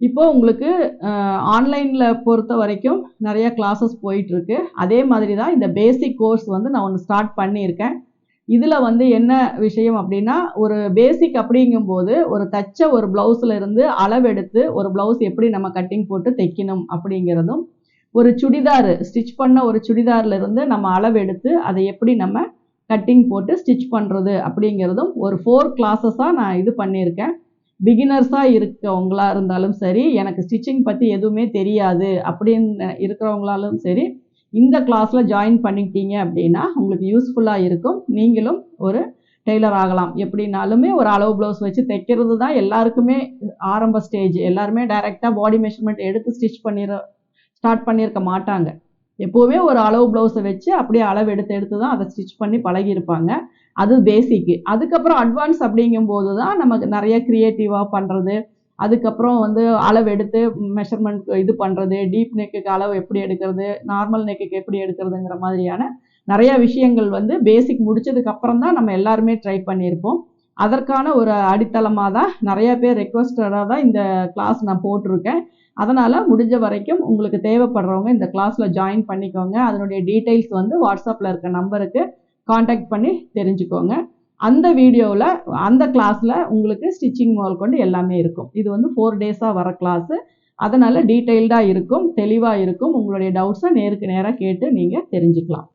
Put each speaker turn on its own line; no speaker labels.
இப்போ உங்களுக்கு ஆன்லைனில் பொறுத்த வரைக்கும் நிறைய கிளாஸஸ் போயிட்டுருக்கு. அதே மாதிரி தான் இந்த பேசிக் கோர்ஸ் வந்து நான் ஒன்று ஸ்டார்ட் பண்ணியிருக்கேன். இதில் வந்து என்ன விஷயம் அப்படின்னா ஒரு பேசிக் அப்படிங்கும்போது ஒரு தச்ச ஒரு ப்ளவுஸில் இருந்து அளவெடுத்து ஒரு ப்ளவுஸ் எப்படி நம்ம கட்டிங் போட்டு தைக்கணும் அப்படிங்கிறதும் ஒரு சுடிதார் ஸ்டிச் பண்ண ஒரு சுடிதார்லேருந்து நம்ம அளவெடுத்து அதை எப்படி நம்ம கட்டிங் போட்டு ஸ்டிச் பண்ணுறது அப்படிங்கிறதும் ஒரு ஃபோர் கிளாஸஸாக நான் இது பண்ணியிருக்கேன். பிகினர்ஸாக இருக்கவங்களா இருந்தாலும் சரி எனக்கு ஸ்டிச்சிங் பற்றி எதுவுமே தெரியாது அப்படின்னு இருக்கிறவங்களாலும் சரி இந்த கிளாஸில் ஜாயின் பண்ணிக்கிட்டீங்க அப்படின்னா உங்களுக்கு யூஸ்ஃபுல்லாக இருக்கும். நீங்களும் ஒரு டெய்லர் ஆகலாம். எப்படினாலுமே ஒரு அளவு ப்ளவுஸ் வச்சு தைக்கிறது தான் எல்லாருக்குமே ஆரம்ப ஸ்டேஜ் எல்லாருமே டைரெக்டாக பாடி மெஷர்மெண்ட் எடுத்து ஸ்டிச் பண்ணிட ஸ்டார்ட் பண்ணியிருக்க மாட்டாங்க. எப்போவுமே ஒரு அளவு ப்ளவுஸை வச்சு அப்படியே அளவு எடுத்து எடுத்து தான் அதை ஸ்டிச் பண்ணி பழகியிருப்பாங்க. அது பேசிக்கு அதுக்கப்புறம் அட்வான்ஸ் அப்படிங்கும்போது தான் நமக்கு நிறைய க்ரியேட்டிவாக பண்ணுறது அதுக்கப்புறம் வந்து அளவு எடுத்து மெஷர்மெண்ட் இது பண்ணுறது டீப் நெக்குக்கு அளவு எப்படி எடுக்கிறது? நார்மல் நெக்குக்கு எப்படி எடுக்கிறதுங்கிற மாதிரியான நிறைய விஷயங்கள் வந்து பேசிக் முடிச்சதுக்கு அப்புறம் தான் நம்ம எல்லாருமே ட்ரை பண்ணியிருப்போம். அதற்கான ஒரு அடித்தளமாக தான் நிறைய பேர் ரெக்வஸ்டடாக தான் இந்த கிளாஸ் நான் போட்டிருக்கேன். அதனால் முடிஞ்ச வரைக்கும் உங்களுக்கு தேவைப்படுறவங்க இந்த கிளாஸில் ஜாயின் பண்ணிக்கோங்க. அதனுடைய டீட்டெயில்ஸ் வந்து வாட்ஸ்அப்பில் இருக்க நம்பருக்கு காண்டாக்ட் பண்ணி தெரிஞ்சுக்கோங்க. அந்த வீடியோவில் அந்த கிளாஸில் உங்களுக்கு ஸ்டிச்சிங் முதல் கொண்டு எல்லாமே இருக்கும். இது வந்து ஃபோர் டேஸாக வர கிளாஸு அதனால் டீட்டெயில்டாக இருக்கும் தெளிவாக இருக்கும். உங்களுடைய டவுட்ஸை நேருக்கு நேராக கேட்டு நீங்கள் தெரிஞ்சுக்கலாம்.